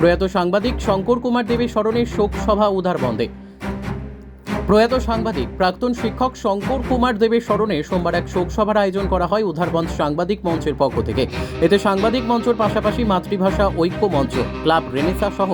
প্রয়াত সাংবাদিক শঙ্কর কুমার দেবের স্মরণে শোক সভা উধারবন্দে প্রয়াত সাংবাদিক প্রাক্তন শিক্ষক শঙ্কর কুমার দেবের স্মরণে সোমবার এক শোক সভার আয়োজন করা হয় উধারবন্দ সাংবাদিক মঞ্চের পক্ষ থেকে। এতে সাংবাদিক মঞ্চের পাশাপাশি মাতৃভাষা, ঐক্য মঞ্চ, ক্লাব রেনেসা সহ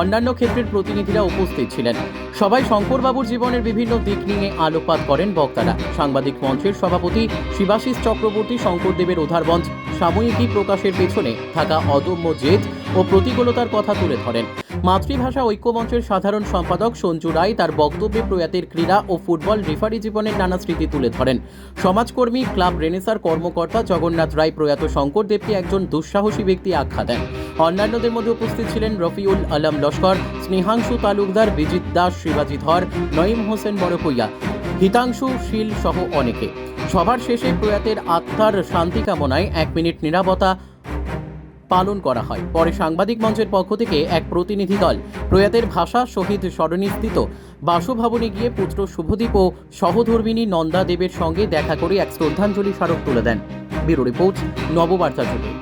অন্যান্য ক্ষেত্রের প্রতিনিধিরা উপস্থিত ছিলেন। সবাই শঙ্করবাবুর জীবনের বিভিন্ন দিক নিয়ে আলোকপাত করেন বক্তারা। সাংবাদিক মঞ্চের সভাপতি শিবাশিস চক্রবর্তী শঙ্করদেবের উধারবন্দ সাময়িকী প্রকাশের পেছনে থাকা অদম্য জেদ ও প্রতিকূলতার কথা তুলে ধরেন। মাতৃভাষা ঐক্যমঞ্চের সাধারণ সম্পাদক সঞ্জু রায় তার বক্তব্যে প্রয়াতের ক্রীড়া ও ফুটবল রেফারি জীবনের নানা স্মৃতি তুলে ধরেন। সমাজকর্মী, ক্লাব রেনেসার কর্মকর্তা জগন্নাথ রায় প্রয়াত শঙ্করদেবকে একজন দুঃসাহসী ব্যক্তি আখ্যা দেন। অন্যান্যদের মধ্যে উপস্থিত ছিলেন রফিউল আলম লস্কর, স্নেহাংশু তালুকদার বিজিত দাস, শিবাজি ধর, নঈম হোসেন বড়কইয়া হিতাংশু শীল সহ অনেকে। সভার শেষে প্রয়াতের আত্মার শান্তি কামনায় এক মিনিট নিরাপত্তা পালন করা হয়। পরে সাংবাদিক মঞ্চের পক্ষ থেকে এক প্রতিনিধি দল প্রয়াতের ভাষা শহীদ স্মরণীস্থিত বাসভবনে গিয়ে পুত্র শুভদীপ ও সহধর্মিনী নন্দা দেবের সঙ্গে দেখা করে এক শ্রদ্ধাঞ্জলি স্মারক তুলে দেন। ব্যুরো রিপোর্ট, নববার্তা যুগে